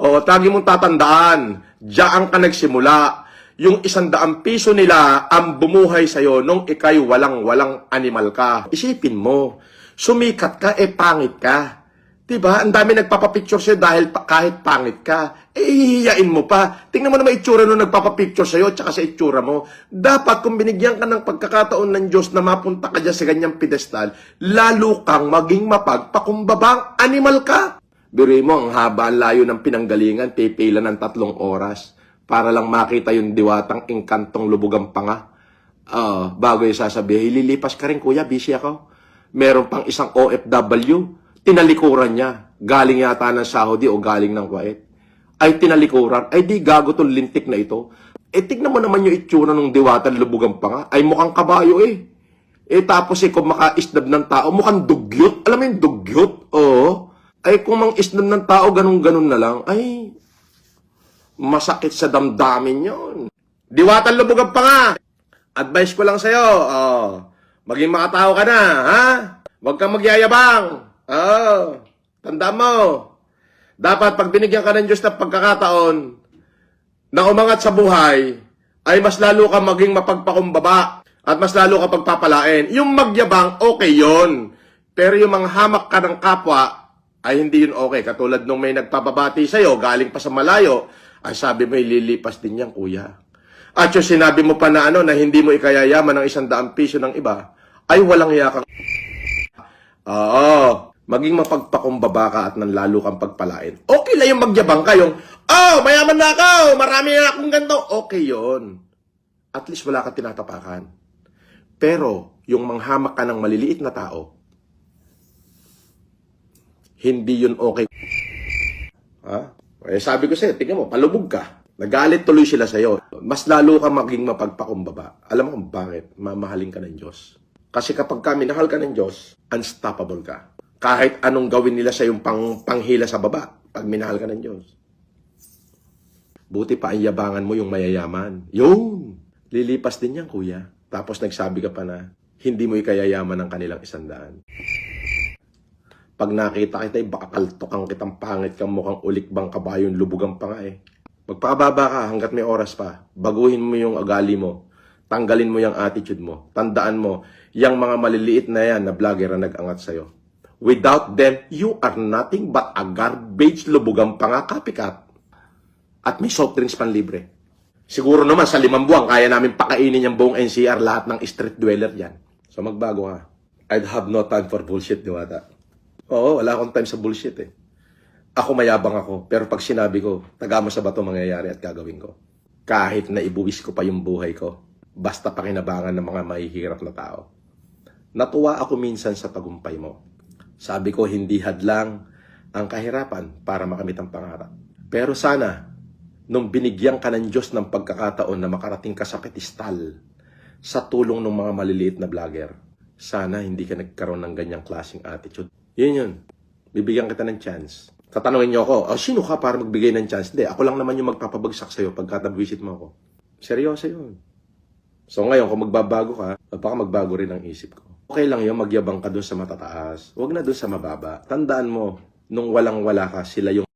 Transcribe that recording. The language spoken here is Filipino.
O, tagi mong tatandaan, diyan ka nagsimula. Yung isang piso nila ang bumuhay sa'yo nung ikay walang-walang animal ka. Isipin mo, sumikat ka, eh pangit ka. Diba? Ang dami nagpapapicture sa'yo dahil pa, kahit pangit ka. Eh, hihiyain mo pa. Tingnan mo naman itsura nung nagpapapicture sa'yo tsaka sa itsura mo. Dapat kung binigyan ka ng pagkakataon ng Diyos na mapunta ka dyan sa ganyang pedestal, lalo kang maging mapagpakumbabang animal ka. Biruin mo, ang haba ang layo ng pinanggalingan, pipila ng tatlong oras para lang makita yung diwatang inkantong lubugang panga. Ah, bago yung sasabihin, lilipas ka rin kuya, busy ako. Meron pang isang OFW, tinalikuran niya. Galing yata ng Saudi o galing ng Kuwait. Ay tinalikuran, ay di gago tong lintik na ito. Eh tignan mo naman yung itsura ng diwatang lubugang panga. Ay mukhang kabayo eh. Eh tapos eh kung makaisnab ng tao, mukhang dugyot. Alam mo yung dugyot? Oo. Ay kung mang isnab ng tao, ganun-ganun na lang. Ay, masakit sa damdamin yon. Diwatan lubog pa nga. Advice ko lang sa'yo, oh, maging makatao ka na, ha? Huwag kang magyayabang. Oh, tanda mo. Dapat pag binigyan ka ng Diyos ng pagkakataon na umangat sa buhay, ay mas lalo ka maging mapagpakumbaba at mas lalo ka pagpapalain. Yung magyabang, okay yon. Pero yung manghamak ka ng kapwa, ay hindi yun okay. Katulad nung may nagpapabati sa'yo, galing pa sa malayo, ay sabi mo, ililipas din yan, kuya. At yung sinabi mo pa na ano, na hindi mo ikayayaman ng isang daang piso ng iba, ay walang yakang... Oo, maging mapagpakumbaba ka at nang lalo kang pagpalain. Okay lang yung magyabang ka, yung, oh, mayaman na ako, marami na akong ganito. Okay yon. At least wala ka tinatapakan. Pero, yung manghamak ka ng maliliit na tao, hindi yun okay. Ha? Eh, sabi ko sa'yo, tingnan mo, palubog ka. Nagalit tuloy sila sa'yo. Mas lalo ka maging mapagpakumbaba. Alam mo kung bakit? Mamahalin ka ng Diyos. Kasi kapag ka minahal ka ng Diyos, unstoppable ka. Kahit anong gawin nila sa yung pang, panghila sa baba, pag minahal ka ng Diyos. Buti pa ang yabangan mo yung mayayaman. Yun! Lilipas din yan, kuya. Tapos nagsabi ka pa na, hindi mo ikayayaman ng kanilang isandaan. Pag nakita kita, eh, baka kaltokan kitang pangit kang mukhang ulikbang kabayon, lubugan pa nga eh. Magpakababa ka hanggat may oras pa. Baguhin mo yung agali mo. Tanggalin mo yung attitude mo. Tandaan mo, yung mga maliliit na yan na vlogger na nag-angat sa'yo. Without them, you are nothing but a garbage lubugang pa nga copycat. At may soft drinks pan libre. Siguro naman sa limang buwan, kaya namin pakainin yung buong NCR lahat ng street dweller yan. So magbago ka. I'd have no time for bullshit, diwata. Oo, wala akong time sa bullshit eh. Ako mayabang ako, pero pag sinabi ko, taga mo sa bato mangyayari at gagawin ko. Kahit na ibuwis ko pa yung buhay ko, basta pakinabangan ng mga mahihirap na tao. Natuwa ako minsan sa tagumpay mo. Sabi ko, hindi hadlang ang kahirapan para makamit ang pangarap. Pero sana, nung binigyan ka ng Diyos ng pagkakataon na makarating ka sa pedestal sa tulong ng mga maliliit na vlogger, sana hindi ka nagkaroon ng ganyang klaseng attitude. Yun yun. Bibigyan kita ng chance. Tatanungin niyo ako, oh, sino ka para magbigay ng chance? Hindi, ako lang naman yung magpapabagsak sa'yo pagka visit mo ako. Seryoso yun. So ngayon, kung magbabago ka, baka magbago rin ang isip ko. Okay lang yun, magyabang ka dun sa matataas. Huwag na dun sa mababa. Tandaan mo, nung walang-wala ka, sila yung